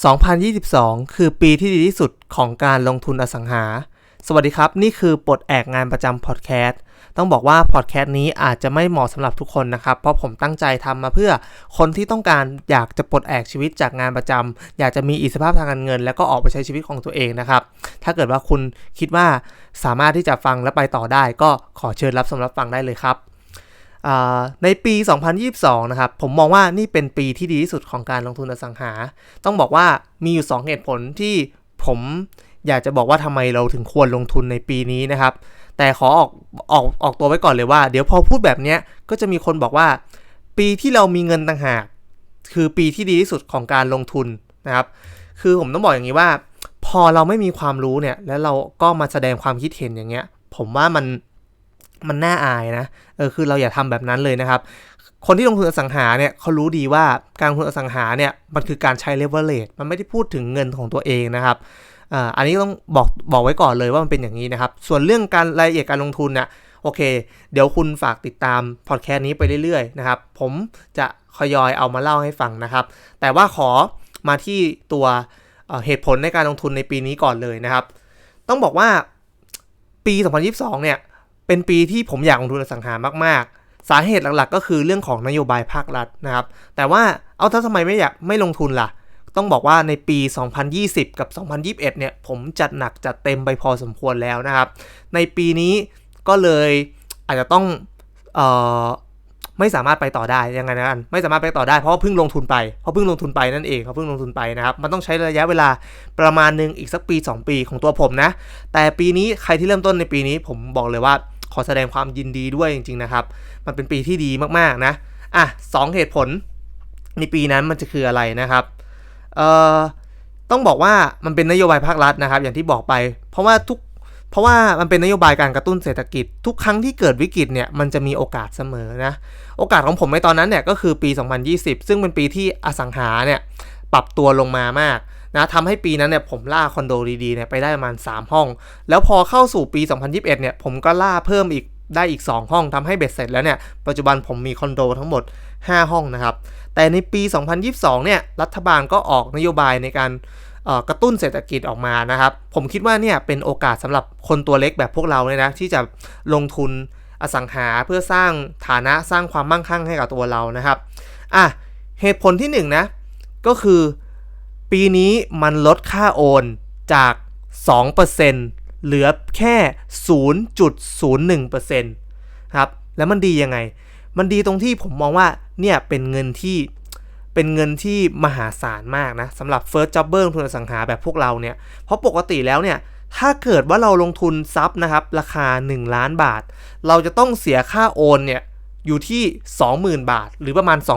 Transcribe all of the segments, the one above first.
2022 คือปีที่ดีที่สุดของการลงทุนอสังหา สวัสดีครับ นี่คือปลดแอกงานประจำพอดแคสต์ ต้องบอกว่าพอดแคสต์นี้อาจจะไม่เหมาะสำหรับทุกคนนะครับ เพราะผมตั้งใจทำมาเพื่อคนที่ต้องการอยากจะปลดแอกชีวิตจากงานประจำ อยากจะมีอิสรภาพทางการเงิน แล้วก็ออกไปใช้ชีวิตของตัวเองนะครับ ถ้าเกิดว่าคุณคิดว่าสามารถที่จะฟังและไปต่อได้ ก็ขอเชิญรับสำหรับฟังได้เลยครับ ในปี 2022 นะครับ ผมมองว่านี่เป็นปีที่ดีที่สุดของการลงทุนอสังหา ต้องบอกว่ามีอยู่ 2 เหตุผลที่ผมอยากจะบอกว่าทำไมเราถึงควรลงทุนในปีนี้นะครับ แต่ขอออกออกออกตัวไว้ก่อนเลยว่า เดี๋ยวพอพูดแบบเนี้ยก็จะมีคนบอกว่า ปีที่เรามีเงินต่างหาก คือปีที่ดีที่สุดของการลงทุนนะครับ คือผมต้องบอกอย่างนี้ว่า พอเราไม่มีความรู้เนี่ย แล้วเราก็มาแสดงความคิดเห็นอย่างเงี้ย ผมว่ามัน มันน่าอายนะเออคือเราอย่าทำแบบนั้นเลยนะครับ คนที่ลงทุนอสังหาเนี่ยเขารู้ดีว่าการลงทุนอสังหาเนี่ยมันคือการใช้ leverage มันไม่ได้พูดถึงเงินของตัวเองนะครับอ่าอันนี้ต้องบอกบอกไว้ก่อนเลยว่ามันเป็นอย่างนี้นะครับ ส่วนเรื่องการรายละเอียดการลงทุนเนี่ยโอเค เดี๋ยวคุณฝากติดตามพอดแคสต์นี้ไปเรื่อยๆนะครับ ผมจะคอยอยเอามาเล่าให้ฟังนะครับ แต่ว่าขอมาที่ตัวเเหตุผลในการลงทุนในปีนี้ก่อนเลยนะครับ ต้องบอกว่าปี 2022 เนี่ย เป็นปีที่ผมอยากลงทุนอสังหามากๆ สาเหตุหลักๆ ก็คือเรื่องของนโยบายภาครัฐนะครับ แต่ว่าเอาถ้าทำไมไม่อยากไม่ลงทุนล่ะ ต้องบอกว่าในปี 2020 กับ 2021 เนี่ยผมจัดหนักจัดเต็มไปพอสมควรแล้วนะครับ ในปีนี้ก็เลยอาจจะต้องออไม่สามารถไปต่อได้ยังไงนะกันไม่สามารถไปต่อได้เพราะเพิ่งลงทุนไปเพราะเพิ่งลงทุนไปนั่นเองเขาเพิ่งลงทุนไปนะครับ มันต้องใช้ระยะเวลาประมาณหนึ่งอีกสักปี 2 ปีของตัวผมนะ แต่ปีนี้ใครที่เริ่มต้นในปีนี้ผมบอกเลยว่า ขอแสดงความยินดีด้วยจริงๆนะครับ มันเป็นปีที่ดีมากๆนะ อะสองเหตุผลในปีนั้นมันจะคืออะไรนะครับเอ่อต้องบอกว่ามันเป็นนโยบายภาครัฐนะครับ อย่างที่บอกไป เพราะว่าทุกเพราะว่ามันเป็นนโยบายการกระตุ้นเศรษฐกิจ ทุกครั้งที่เกิดวิกฤตเนี่ยมันจะมีโอกาสเสมอนะโอกาสของผมในตอนนั้นเนี่ยก็คือปี 2020 ซึ่งเป็นปีที่อสังหาเนี่ยปรับตัวลงมามาก นะทำให้ปีนั้นเนี่ยผมล่าคอนโดดีๆเนี่ยไปได้ประมาณ 3 ห้อง แล้วพอเข้าสู่ปี 2021เนี่ยผมก็ล่าเพิ่มอีกได้อีก 2 ห้องทำให้เบ็ดเสร็จแล้วเนี่ยปัจจุบันผมมีคอนโดทั้งหมด 5 ห้องนะครับ แต่ในปี 2022เนี่ยรัฐบาลก็ออกนโยบายในการกระตุ้นเศรษฐกิจออกมานะครับ ผมคิดว่าเนี่ยเป็นโอกาสสำหรับคนตัวเล็กแบบพวกเราเนี่ยนะ ที่จะลงทุนอสังหาเพื่อสร้างฐานะสร้างความมั่งคั่งให้กับตัวเรานะครับอะเหตุผลที่1นงนะก็คือ ปีนี้มันลดค่าโอนจาก 2%เหลือแค่ 0.01%ครับ แล้วมันดียังไง มันดีตรงที่ผมมองว่า เนี่ย เป็นเงินที่ เป็นเงินที่มหาศาลมากนะสำหรับ First Jobber ลงทุนสังหาแบบพวกเราเนี่ย เพราะปกติแล้วเนี่ย ถ้าเกิดว่าเราลงทุนซับนะครับ ราคา 1 ล้านบาท เราจะต้องเสียค่าโอนเนี่ย อยู่ที่ 20,000 บาท หรือประมาณ 2%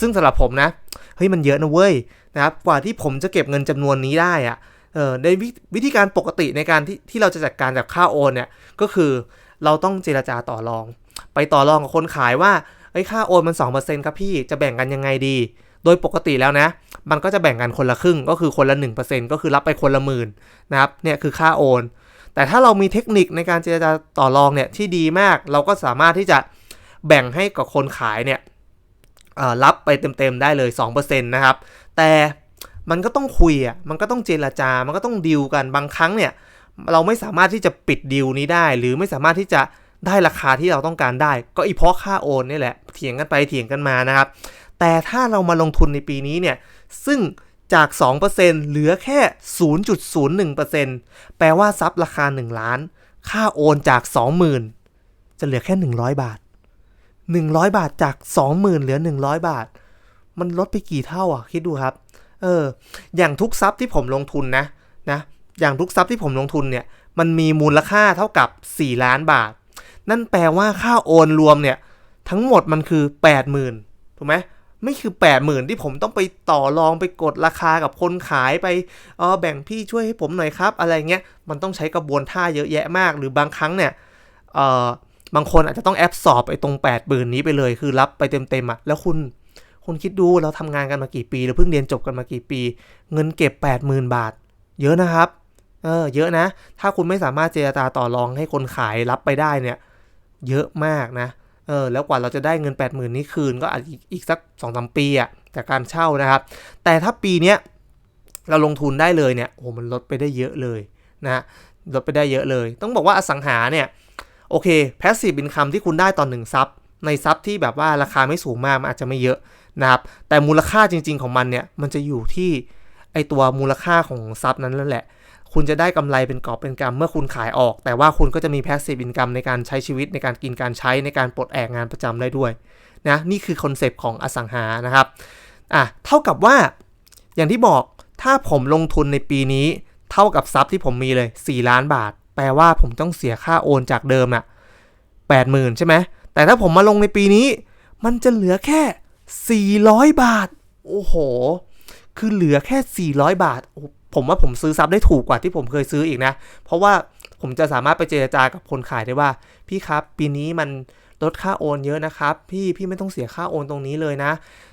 ซึ่งสำหรับผมนะเฮ้ยมันเยอะนะเว้ยนะครับกว่าที่ผมจะเก็บเงินจำนวนนี้ได้อะเออในวิวิธีการปกติในการที่ที่เราจะจัดการกับค่าโอนเนี่ยก็คือเราต้องเจราจาต่อรอง ไปต่อรองกับคนขายว่าเอ้ค่าโอนมัน 2%ครับพี่จะแบ่งกันยังไงดี โดยปกติแล้วนะ มันก็จะแบ่งกันคนละครึ่งก็คือคนละ 1%ก็คือรับไปคนละหมื่นนะครับเนี่ยคือค่าโอน แต่ถ้าเรามีเทคนิคในการเจรจาต่อรองเนี่ยที่ดีมาก เราก็สามารถที่จะแบ่งให้กับคนขายเนี่ย รับไปเต็มๆได้เลย 2%นะครับ แต่มันก็ต้องคุยอะ มันก็ต้องเจรจา มันก็ต้องดีลกัน บางครั้งเนี่ย เราไม่สามารถที่จะปิดดีลนี้ได้ หรือไม่สามารถที่จะได้ราคาที่เราต้องการได้ ก็อีเพราะค่าโอนนี่แหละ เถียงกันไปเถียงกันมานะครับ แต่ถ้าเรามาลงทุนในปีนี้เนี่ย ซึ่งจาก 2%เหลือแค่ 0.01%แปลว่าซับราคา 1 ล้าน ค่าโอนจาก 20,000 จะเหลือแค่ 100 บาท 100 บาทจาก 20,000 เหลือ 100 บาท มันลดไปกี่เท่าอะ คิดดูครับ เออ อย่างทุกซับที่ผมลงทุนนะนะ อย่างทุกซับที่ผมลงทุนเนี่ย มันมีมูลค่าเท่ากับ 4 ล้านบาท นั่นแปลว่าค่าโอนรวมเนี่ย ทั้งหมดมันคือ 80,000ถูกไหมไม่คือ 80,000 ที่ผมต้องไปต่อรองไปกดราคากับคนขายไปเออแบ่งพี่ช่วยให้ผมหน่อยครับ อะไรเงี้ย มันต้องใช้กระบวนท่าเยอะแยะมาก หรือบางครั้งเนี่ย เออ บางคนอาจจะต้องแอบสอบไอ้ตรง80,000นี้ไปเลย คือรับไปเต็มๆอะแล้วคุณคุณคิดดูเราทำงานกันมากี่ปีเราเพิ่งเรียนจบกันมากี่ปี เงินเก็บ 80,000 บาท เยอะนะครับเออเยอะนะ ถ้าคุณไม่สามารถเจรจาต่อรองให้คนขายรับไปได้เนี่ย เยอะมากนะเออแล้วกว่าเราจะได้เงิน 80,000 นี้คืนก็อาจอีกอีกสัก2อสปีอะจากการเช่านะครับ แต่ถ้าปีเนี้ยเราลงทุนได้เลยเนี่ยโอ้มันลดไปได้เยอะเลยนะลดไปได้เยอะเลย ต้องบอกว่าอสังหาเนี่ย โอเคแพสซีฟอินคัมที่คุณได้ตอนหนึ่งซับในซับที่แบบว่าราคาไม่สูงมากมันอาจจะไม่เยอะนะครับแต่มูลค่าจริง ๆของมันเนี่ยมันจะอยู่ที่ไอตัวมูลค่าของซับนั้นนั่นแหละ คุณจะได้กำไรเป็นกอบเป็นกำเมื่อคุณขายออก แต่ว่าคุณก็จะมีแพสซีฟอินคัมในการใช้ชีวิตในการกินการใช้ในการปลดแอกงานประจำได้ด้วยนะนี่คือคอนเซปต์ของอสังหานะครับอะเท่ากับว่าอย่างที่บอกถ้าผมลงทุนในปีนี้เท่ากับซับที่ผมมีเลย 4 ล้านบาท ลว่าผมต้องเสียค่าโอนจากเดิมอะ80,000ใช่ไหม แต่ถ้าผมมาลงในปีนี้ มันจะเหลือแค่ 400 บาท โอ้โห คือเหลือแค่ 400 บาท ผมว่าผมซื้อซับได้ถูกกว่าที่ผมเคยซื้ออีกนะ เพราะว่าผมจะสามารถไปเจรจากับคนขายได้ว่า พี่ครับปีนี้มันลดค่าโอนเยอะนะครับ พี่พี่ไม่ต้องเสียค่าโอนตรงนี้เลยนะ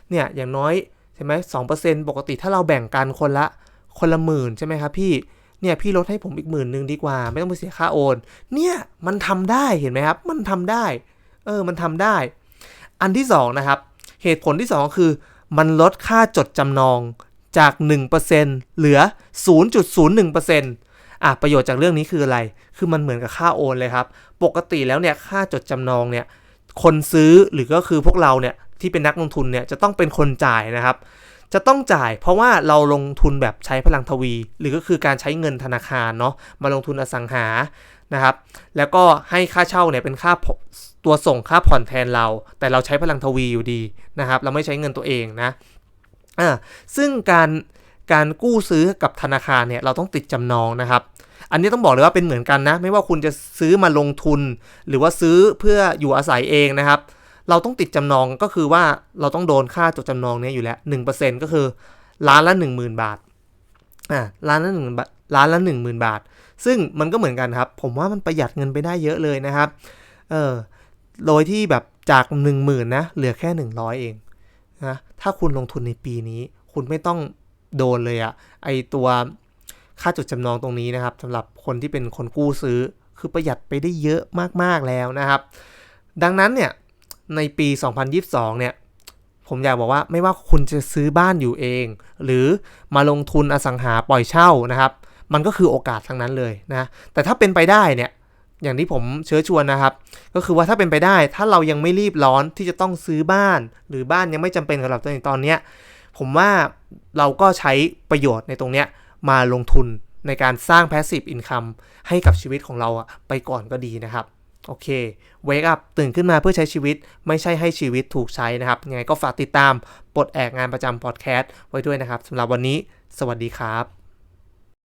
เนี่ยอย่างน้อยใช่ไหมสองเปอร์เซ็นต์ปกติถ้าเราแบ่งกันคนละคนละหมื่นใช่ไหมครับพี่ เนี่ยพี่ลดให้ผมอีกหมื่นหนึ่งดีกว่า ไม่ต้องไปเสียค่าโอน เนี่ยมันทำได้เห็นไหมครับ มันทำได้ เออมันทำได้ อันที่2นะครับ เหตุผลที่ 2 คือ มันลดค่าจดจำนองจาก 1%เหลือ 0.01%อะประโยชน์จากเรื่องนี้คืออะไร คือมันเหมือนกับค่าโอนเลยครับ ปกติแล้วเนี่ยค่าจดจำนองเนี่ยคนซื้อหรือก็คือพวกเราเนี่ยที่เป็นนักลงทุนเนี่ยจะต้องเป็นคนจ่ายนะครับ จะต้องจ่ายเพราะว่าเราลงทุนแบบใช้พลังทวี หรือก็คือการใช้เงินธนาคารเนาะมาลงทุนอสังหานะครับ แล้วก็ให้ค่าเช่าเนี่ยเป็นค่าตัวส่งค่าผ่อนแทนเรา แต่เราใช้พลังทวีอยู่ดีนะครับ เราไม่ใช้เงินตัวเองนะอ่าซึ่งการการกู้ซื้อกับธนาคารเนี่ยเราต้องติดจำนองนะครับ อันนี้ต้องบอกเลยว่าเป็นเหมือนกันนะ ไม่ว่าคุณจะซื้อมาลงทุน หรือว่าซื้อเพื่ออยู่อาศัยเองนะครับ เราต้องติดจำนองก็คือว่าเราต้องโดนค่าจดจำนองนี้อยู่แล้ว1%ก็คือล้านละ10,000บาทอ่าล้านละหนึ่งล้านละหนึ่งหมื่นบาท ซึ่งมันก็เหมือนกันครับ ผมว่ามันประหยัดเงินไปได้เยอะเลยนะครับเออโดยที่แบบจาก1 0,000นะเหลือแค่100เองนะถ้าคุณลงทุนในปีนี้ คุณไม่ต้องโดนเลยอะไอตัวค่าจดจำนองตรงนี้นะครับสำหรับคนที่เป็นคนกู้ซื้อคือประหยัดไปได้เยอะมากๆแล้วนะครับ ดังนั้นเนี่ย ในปี 2022 เนี่ย ผมอยากบอกว่าไม่ว่าคุณจะซื้อบ้านอยู่เอง หรือมาลงทุนอสังหาปล่อยเช่านะครับ มันก็คือโอกาสทั้งนั้นเลยนะ แต่ถ้าเป็นไปได้เนี่ย อย่างที่ผมเชิญชวนนะครับ ก็คือว่าถ้าเป็นไปได้ ถ้าเรายังไม่รีบร้อนที่จะต้องซื้อบ้าน หรือบ้านยังไม่จำเป็นสำหรับตัวเองตอนนี้ผมว่าเราก็ใช้ประโยชน์ในตรงเนี้ยมาลงทุนในการสร้าง passive income ให้กับชีวิตของเราไปก่อนก็ดีนะครับ โอเค wake up ตื่นขึ้นมาเพื่อใช้ชีวิต ไม่ใช่ให้ชีวิตถูกใช้นะครับ ยังไงก็ฝากติดตามปลดแอกงานประจำพอดแคสต์ไว้ด้วยนะครับสำหรับวันนี้ สวัสดีครับ